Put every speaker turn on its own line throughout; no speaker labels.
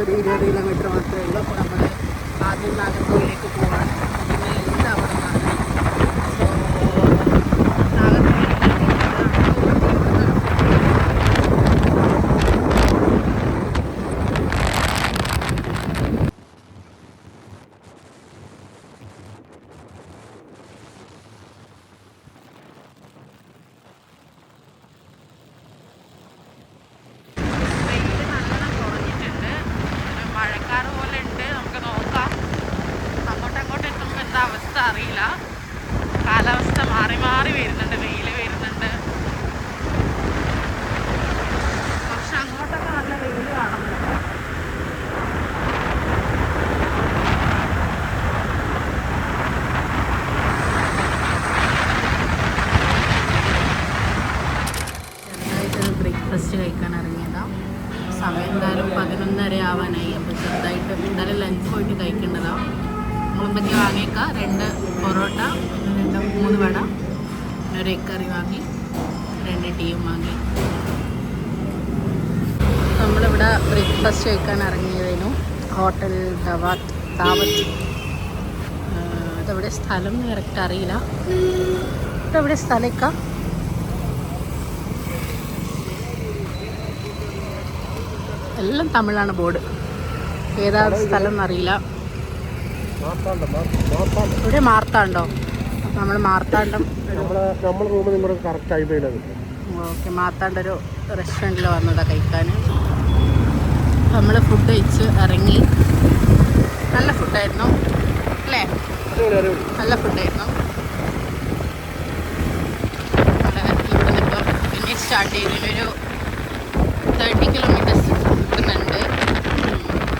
ഒരു ഇരുപത് കിലോമീറ്റർ മാത്രമേ ഉള്ളൂ അപ്പോൾ നമ്മൾ ആദ്യം നാഗർകോവിലേക്ക് പോവാണ് പിന്നെ എല്ലാം അവിടെ കാണണം So, നാഗർകോവിൽ വെയിൽ നല്ലോണം കുറഞ്ഞിട്ടുണ്ട് ഒരു മഴക്കാറ് പോലെ ഉണ്ട് നമുക്ക് നോക്കാം അങ്ങോട്ട് അങ്ങോട്ട് എത്തുമ്പോൾ എന്താ അവസ്ഥ അറിയില്ല. കാലാവസ്ഥ മാറി മാറി വരുന്നുണ്ട് വെയിൽ രണ്ട് പൊറോട്ട രണ്ട് മൂന്ന് വട ഒരു എഗ് കറി വാങ്ങി രണ്ട് ടീയും വാങ്ങി. നമ്മളിവിടെ ബ്രേക്ക്ഫാസ്റ്റ് കഴിക്കാൻ ഇറങ്ങിയതിനു. ഹോട്ടൽ ദവാത് താവത്ത് ഇതെവിടെ സ്ഥലം കറക്റ്റ് അറിയില്ല. ഇതെവിടെ സ്ഥലമൊക്കെ എല്ലാം തമിഴാണ് ബോർഡ്. ഏതാ സ്ഥലം എന്നറിയില്ല. ഇവിടെ മാർത്താണ്ടോ നമ്മൾ
മാർത്താണ്ടം
ഓക്കെ മാർത്താണ്ട ഒരു റെസ്റ്റോറന്റിൽ വന്നതാണ് കഴിക്കാൻ നമ്മൾ ഫുഡ് കഴിച്ച് ഇറങ്ങി. നല്ല ഫുഡായിരുന്നു അല്ലേ? നല്ല ഫുഡായിരുന്നു ഇവിടെ നിന്നിപ്പോൾ പിന്നെ സ്റ്റാർട്ട് ചെയ്തതിനൊരു തേർട്ടി കിലോമീറ്റേഴ്സ് കിട്ടുന്നുണ്ട്.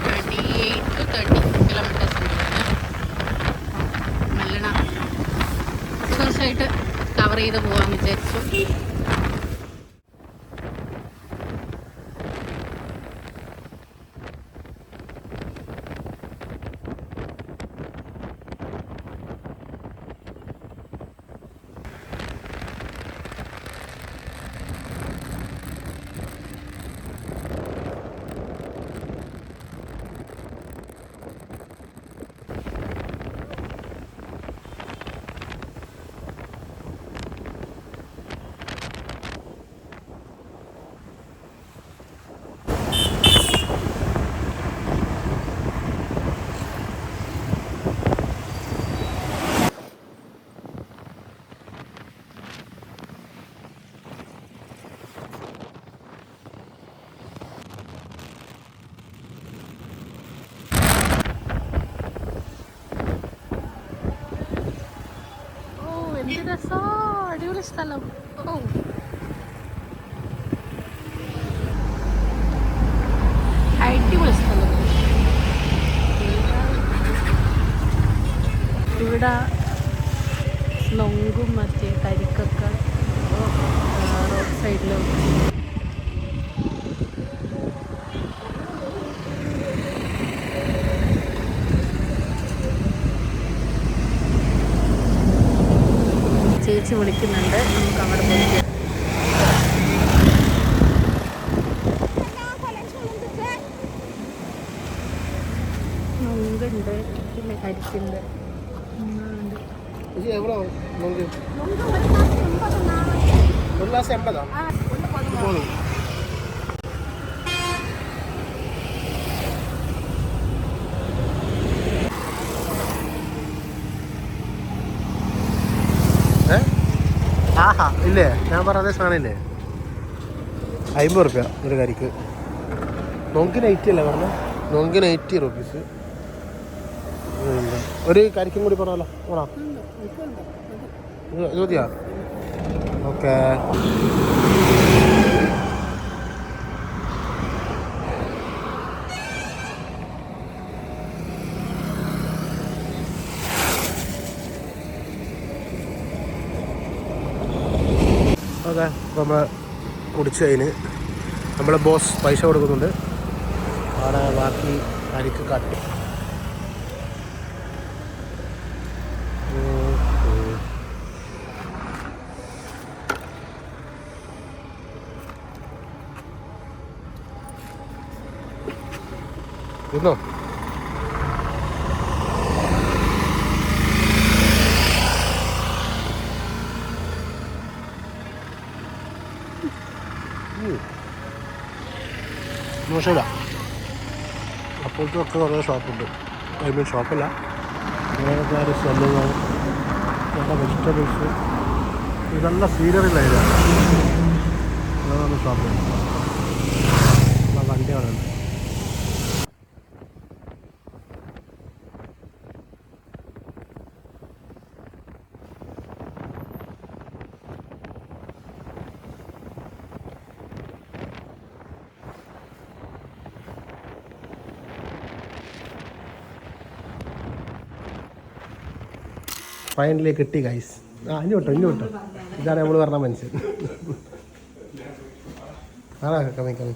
Twenty eight to thirty kilometres ഉണ്ട് ഇവിടുന്ന് നല്ലോണം ദിവസമായിട്ട് കവർ ചെയ്ത് പോകാമെന്ന് വിചാരിച്ചു ഓ എന്ത് രസാ അടിപൊളി സ്ഥലം ഓ അടിപൊളി സ്ഥലം ഇവിടെ നൊങ്കും മറ്റേ കരിക്കൊക്കെ റോഡ് സൈഡിലും ചേച്ചി വിളിക്കുന്നുണ്ട്. നമുക്ക് അവിടെ പോയി നൊങ്കുണ്ട് പിന്നെ കരിക്കുണ്ട്.
ഒരു ഗ്ലാസ് എൺപതാ ഇല്ലേ? ഞാൻ പറഞ്ഞ സാധനമില്ലേ? അമ്പത് റുപ്യ ഒരു കരിക്ക്. നോങ്കിന് എയ്റ്റി അല്ലേ പറഞ്ഞ? നോങ്കിന് എയ്റ്റി റുപ്പീസ് ഒരു കരിക്കും കൂടി പറഞ്ഞല്ലോ ആണോ മതിയാ? ഓക്കെ. ഓക്കെ അപ്പോൾ നമ്മൾ കുടിച്ച് കഴിഞ്ഞ് നമ്മളെ ബോസ് പൈസ കൊടുക്കുന്നുണ്ട്. അവിടെ ബാക്കി അരിക്ക് കട്ട്. മോശമില്ല അപ്പോഴത്തെ ഒക്കെ കുറേ ഷോപ്പുണ്ട്. ഐ മീൻ ഷോപ്പല്ല വേറെ സെല്ലുകൾ നല്ല വെജിറ്റബിൾസ്. ഇതല്ല സീനറിയിലായിരുന്നു വേറെ ഷോപ്പ്. വണ്ടി അവിടെ ഫൈനലി കിട്ടി ഗൈസ് ആ ഇനി വിട്ടോ ഇതാണ് നമ്മൾ പറഞ്ഞ മനുഷ്യൻ. ആടാ കമ്മി കമ്മി.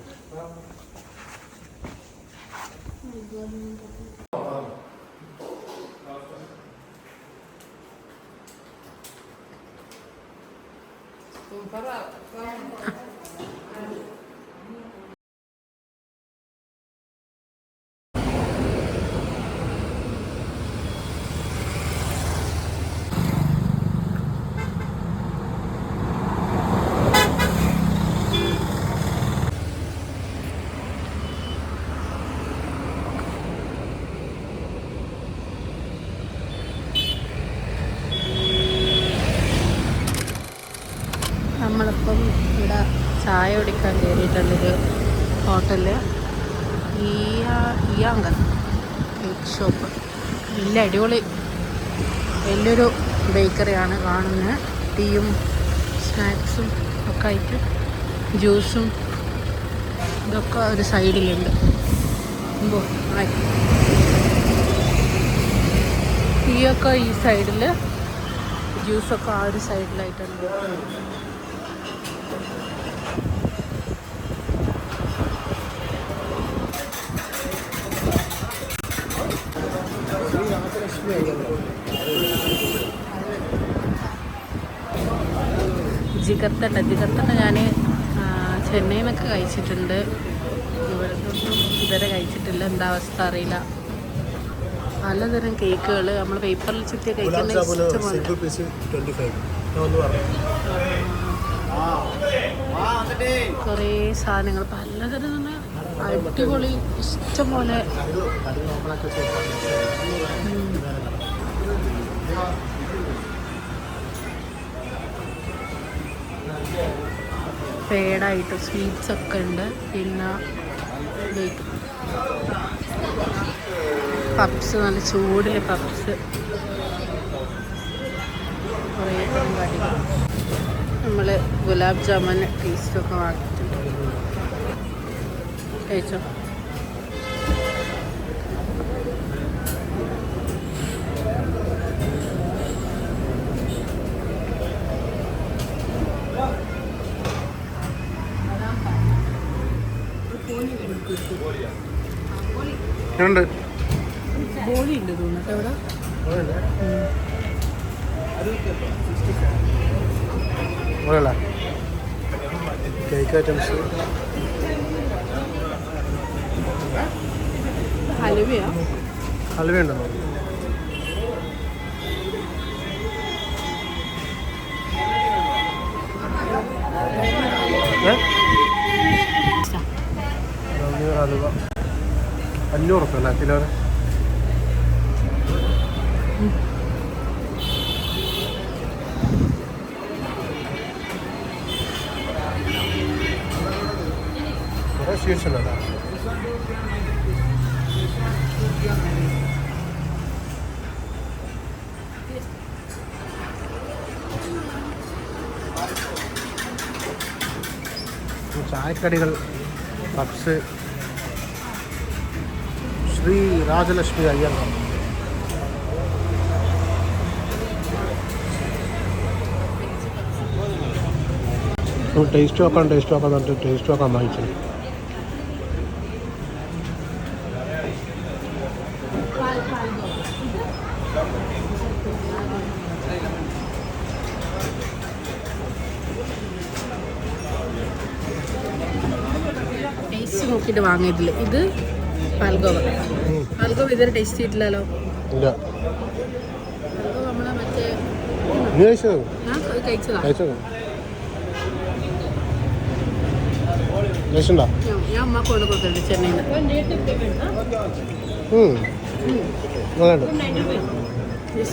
നമ്മളിപ്പം ഇവിടെ ചായ കുടിക്കാൻ കയറിയിട്ടുള്ളൊരു ഹോട്ടൽ ഇയാങ്കൻ കേക്ക് ഷോപ്പ് വലിയ അടിപൊളി. വലിയൊരു ബേക്കറിയാണ് കാണുന്നത് ടീയും സ്നാക്സും ഒക്കെ ആയിട്ട് ജ്യൂസും ഇതൊക്കെ ഒരു സൈഡിലുണ്ട്. ടീയൊക്കെ ഈ സൈഡിൽ ജ്യൂസൊക്കെ ആ ഒരു സൈഡിലായിട്ടുണ്ട്. ജിഗർത്തട്ട ജിഗർത്തട്ട ഞാൻ ചെന്നൈയിൽ നിന്നൊക്കെ കഴിച്ചിട്ടുണ്ട്. ഇവിടെ നിന്നൊന്നും ഇതുവരെ കഴിച്ചിട്ടില്ല. എന്താ അവസ്ഥ അറിയില്ല. പലതരം കേക്കുകൾ നമ്മൾ പേപ്പറിൽ ചുറ്റി കഴിക്കുന്ന കുറേ സാധനങ്ങൾ പലതരം തന്നെ അടിപൊളി ഇഷ്ടംപോലെ. ഉം. പേടായിട്ട് സ്വീറ്റ്സ് ഒക്കെ ഉണ്ട്. പിന്നെ പപ്സ് നല്ല ചൂടിൽ പപ്സ് കുറേ നമ്മൾ ഗുലാബ് ജാമുൻ ടേസ്റ്റൊക്കെ വാങ്ങിയിട്ടുണ്ട്. കഴിച്ചോ?
ഉണ്ട്
ബോളി ഉണ്ട് തോന്നുന്നു അവിടെ
അതല്ല കേക്ക് ഐറ്റംസ്
ഹലുവയാ?
ഹൽവ ഉണ്ടെന്നോ ഹലുവ. അഞ്ഞൂറ് റുപ്യ അല്ലേ? കിലോന് കുറേ സ്വീറ്റ്സ് ഉണ്ടല്ലോ ചായക്കടികൾ പപ്സ് ശ്രീ രാജലക്ഷ്മി അയ്യങ്കാർ ടേസ്റ്റ് നോക്കാം ടേസ്റ്റ് നോക്കാൻ പറഞ്ഞിട്ട് ടേസ്റ്റ് നോക്കാൻ വാങ്ങിച്ചത്
ടേസ്റ്റ് നോക്കിയിട്ട് വാങ്ങിയിട്ടില്ല. ഇത് പാൽഗോവ. പാൽഗോവ ഇതുവരെ ടേസ്റ്റ് ചെയ്തിട്ടില്ലല്ലോ? ഞാൻ അമ്മ കൊണ്ട് കൊടുത്തിട്ടുണ്ട്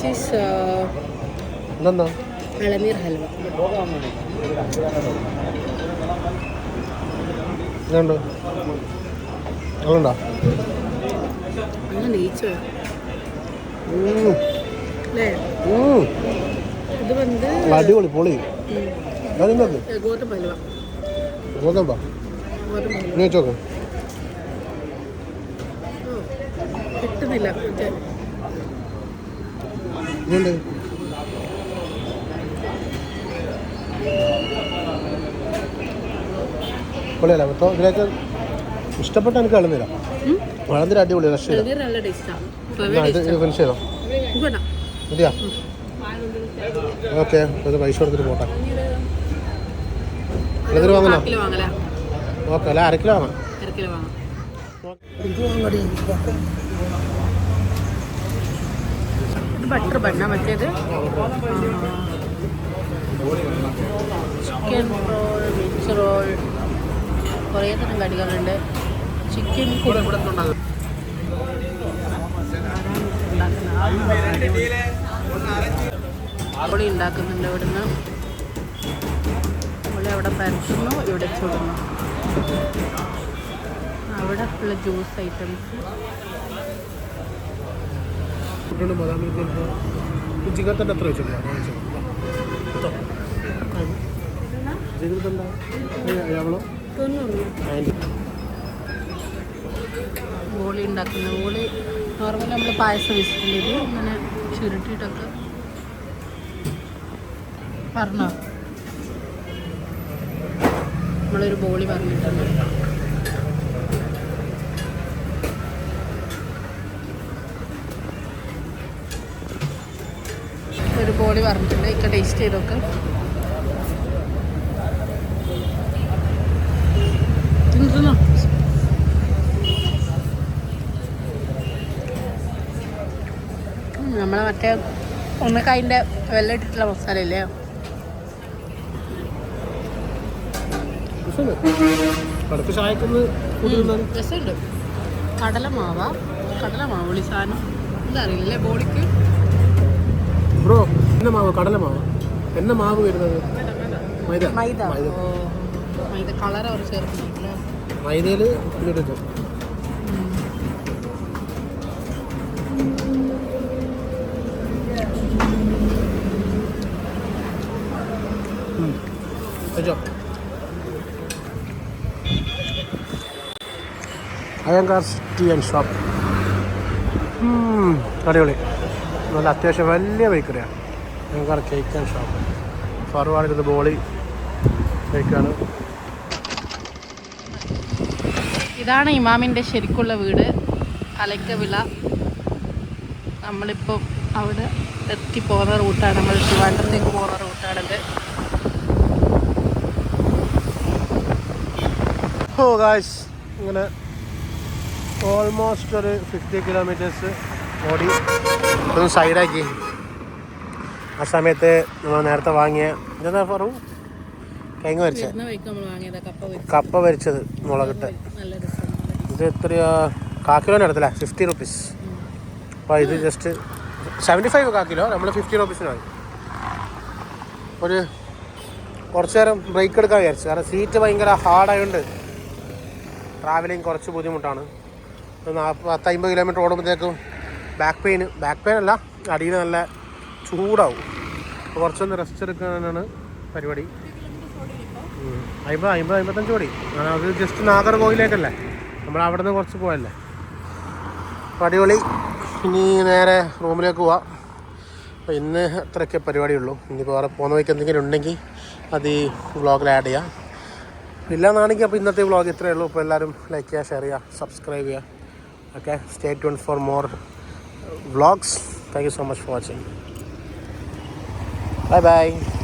ഈസ്
ഇതെന്താ?
ഇളനീർ ഹൽവ.
ഇതുണ്ട്
വന്ന്
അടിപൊളി പൊളി.
ഗോതമ്പ്
നീ വെച്ചോക്ക്.
കിട്ടുന്നില്ല.
ഇതുണ്ട് പൊളിയല്ല? മൊത്തം ഇതിലേക്ക് ഇഷ്ടപ്പെട്ട എനിക്ക് കളന്നില്ല
ഉം?
വളർന്നിട്ട് അടിപൊളി ഇത് ഫിനിഷ് ചെയ്തോ? മതിയാ ഓക്കെ പൈസ കൊടുത്തിട്ട് പോട്ടെ. വാങ്ങണോ?
കിലോ വാങ്ങല.
ഓക്കെ അല്ല അരക്കിലോ കിലോ വാങ്ങാം.
ബട്ടർ ബണ്ണ മറ്റേത്? ചിക്കൻ റോൾ മിക്സ് റോൾ കുറേ തരം കടികളുണ്ട്. ചിക്കൻ പൊളി ഉണ്ടാക്കുന്നുണ്ട് ഇവിടുന്ന്. ഇവിടെ അവിടെ പരത്തുന്നു ഇവിടെ ചുടുന്നു. അവിടെ ഉള്ള ജ്യൂസ് ഐറ്റംസ്
ചിക്കൻ എത്ര വെച്ചിട്ടുണ്ടോ? ജീവിതം എവളോ
ബോളി ഓളി നോർമലി നമ്മൾ പായസം വെച്ചിട്ടുണ്ട് ഇത്. ഇങ്ങനെ ചുരുട്ടിയിട്ടൊക്കെ പറഞ്ഞോ? നമ്മളൊരു ബോളി പറഞ്ഞിട്ടുണ്ട്. ഒരു ബോളി പറഞ്ഞിട്ടുണ്ട്. ഇക്ക ടേസ്റ്റ് ചെയ്തൊക്കെ തിന്നോ നമ്മളെ മറ്റേ ഉണക്കായിന്റെ വെള്ളം ഇട്ടിട്ടുള്ള മസാല ഇല്ലേ
അടുത്ത ചായക്കൊന്ന് കൂട്ടുന്നാണ്
രസമുണ്ട്. കടലമാവ. കടലമാവ് വിളി സാധനം. എന്താ അറിയില്ലേ ബോഡിക്ക്
ബ്രോ എന്ന മാവ് കടല മാവ് എന്ന മാവ് വരുന്നത്? മൈദ.
മൈദ.
മൈദ.
കളർ അവർ ചേർക്കുന്നില്ലേ
മൈദയിൽ അയങ്കാർ ടീ ആൻഡ് ഷോപ്പ് അടിപൊളി. നല്ല അത്യാവശ്യം വലിയ ബേക്കറിയാണ് അയങ്കാർ കേക്ക് ആൻഡ് ഷോപ്പ് ഫർവാടിരുന്ന് ബോളി കേക്കാണ്
ഇതാണ് ഇമാമിന്റെ ശരിക്കുള്ള വീട്. അലക്കവിള നമ്മളിപ്പം അവിടെ എത്തി പോകുന്ന റൂട്ടാണ് നമ്മൾ ട്രിവാൻഡ്രത്തേക്ക് പോകുന്ന റൂട്ടാണിത്
ഓ ഗായ്സ് ഇങ്ങനെ ഓൾമോസ്റ്റ് ഒരു ഫിഫ്റ്റി കിലോമീറ്റേഴ്സ് ഓടി. ഒന്ന് സൈഡാക്കി ആ സമയത്ത് നമ്മൾ നേരത്തെ വാങ്ങിയ ഇതെന്താ പറഞ്ഞു കിഴങ്ങ്
വരച്ച കപ്പ
വരച്ചത്. മുളകിട്ട്. ഇത് എത്രയാ? കാ കിലോന്റെ അടുത്തല്ലേ? ഫിഫ്റ്റി റുപ്പീസ് അപ്പോൾ ഇത് ജസ്റ്റ് സെവന്റി ഫൈവ് കാ കിലോ. നമ്മൾ ഫിഫ്റ്റി റുപ്പീസിന് വാങ്ങി. ഒരു കുറച്ച് നേരം ബ്രേക്ക് എടുക്കാൻ വിചാരിച്ചു. കാരണം സീറ്റ് ഭയങ്കര ഹാർഡായതുകൊണ്ട് ട്രാവലിങ് കുറച്ച് ബുദ്ധിമുട്ടാണ്. പത്ത് അമ്പത് കിലോമീറ്റർ ഓടുമ്പോഴത്തേക്കും ബാക്ക് പെയിൻ ബാക്ക് പെയിൻ അല്ല അടിയിൽ നല്ല ചൂടാവും. അപ്പോൾ കുറച്ചൊന്ന് റെസ്റ്റ് എടുക്കാനാണ് പരിപാടി. അമ്പത് അമ്പത് അമ്പത്തഞ്ച് കോടി അത് ജസ്റ്റ് നാഗർകോവിലേക്കല്ലേ? നമ്മൾ അവിടെ നിന്ന് കുറച്ച് പോയല്ലേ? അപ്പോൾ അടിപൊളി. ഇനി നേരെ റൂമിലേക്ക് പോവാം. അപ്പോൾ ഇന്ന് അത്രയൊക്കെ പരിപാടിയുള്ളൂ. ഇനിയിപ്പോൾ വേറെ പോകുന്ന വഴിക്ക് എന്തെങ്കിലും ഉണ്ടെങ്കിൽ അത് ഈ വ്ളോഗിൽ ആഡ് ചെയ്യാം. ഇല്ലാന്നാണെങ്കിൽ അപ്പോൾ ഇന്നത്തെ വ്ളോഗ് ഇത്രയേ ഉള്ളൂ. അപ്പോൾ എല്ലാവരും ലൈക്ക് ചെയ്യുക ഷെയർ ചെയ്യുക സബ്സ്ക്രൈബ് ചെയ്യുക. Okay, stay tuned for more uh, vlogs. Thank you so much for watching. Bye bye.